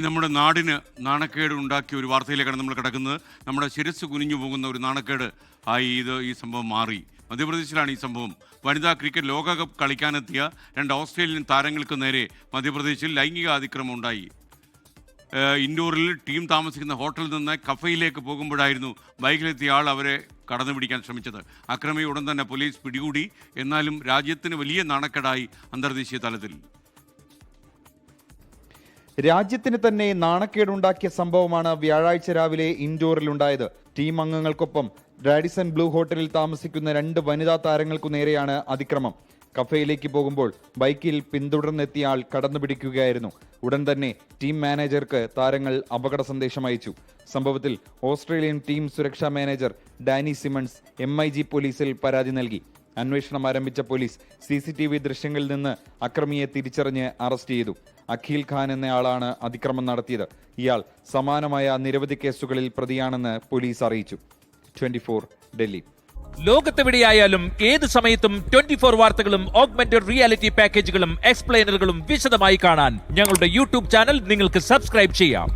നമ്മുടെ നാടിന് നാണക്കേട് ഉണ്ടാക്കിയ ഒരു വാർത്തയിലേക്കാണ് നമ്മൾ കിടക്കുന്നത്. നമ്മുടെ ശിരസ് കുനിഞ്ഞു പോകുന്ന ഒരു നാണക്കേട് ആയി ഇത് ഈ സംഭവം മാറി. മധ്യപ്രദേശിലാണ് ഈ സംഭവം. വനിതാ ക്രിക്കറ്റ് ലോകകപ്പ് കളിക്കാനെത്തിയ രണ്ട് ഓസ്ട്രേലിയൻ താരങ്ങൾക്ക് നേരെ മധ്യപ്രദേശിൽ ലൈംഗിക അതിക്രമം ഉണ്ടായി. ഇൻഡോറിൽ ടീം താമസിക്കുന്ന ഹോട്ടലിൽ നിന്ന് കഫയിലേക്ക് പോകുമ്പോഴായിരുന്നു ബൈക്കിലെത്തിയ ആൾ അവരെ കടന്നു പിടിക്കാൻ ശ്രമിച്ചത്. അക്രമി ഉടൻ തന്നെ പോലീസ് പിടികൂടി. എന്നാലും രാജ്യത്തിന് വലിയ നാണക്കേടായി അന്തർദേശീയ തലത്തിൽ. രാജ്യത്തിന് തന്നെ നാണക്കേടുണ്ടാക്കിയ സംഭവമാണ് വ്യാഴാഴ്ച രാവിലെ ഇൻഡോറിൽ ഇൻഡോറിലുണ്ടായത്. ടീം അംഗങ്ങൾക്കൊപ്പം റാഡിസൺ ബ്ലൂ ഹോട്ടലിൽ താമസിക്കുന്ന രണ്ട് വനിതാ താരങ്ങൾക്കു നേരെയാണ് അതിക്രമം. കഫേയിലേക്ക് പോകുമ്പോൾ ബൈക്കിൽ പിന്തുടർന്നെത്തിയ ആൾ കടന്നുപിടിക്കുകയായിരുന്നു. ഉടൻ തന്നെ ടീം മാനേജർക്ക് താരങ്ങൾ അപകട സന്ദേശം അയച്ചു. സംഭവത്തിൽ ഓസ്ട്രേലിയൻ ടീം സുരക്ഷാ മാനേജർ ഡാനി സിമൺസ് എം പോലീസിൽ പരാതി നൽകി. അന്വേഷണം ആരംഭിച്ച police C C T V ദൃശ്യങ്ങളിൽ നിന്ന് അക്രമിയെ തിരിച്ചറിഞ്ഞ് അറസ്റ്റ് ചെയ്തു. അഖിൽ ഖാൻ എന്നയാളാണ് അതിക്രമം നടത്തിയത്. ഇയാൾ സമാനമായ നിരവധി കേസുകളിൽ പ്രതിയാണെന്ന് പോലീസ് അറിയിച്ചു. ട്വന്റി ഡൽഹി. ലോകത്തെവിടെയായാലും ഏത് സമയത്തും ട്വന്റി ഫോർ വാർത്തകളും ഓഗ്മെന്റഡ് റിയാലിറ്റി പാക്കേജുകളും എക്സ്പ്ലെയിനറുകളും വിശദമായി കാണാൻ ഞങ്ങളുടെ യൂട്യൂബ് ചാനൽ നിങ്ങൾക്ക് സബ്സ്ക്രൈബ് ചെയ്യാം.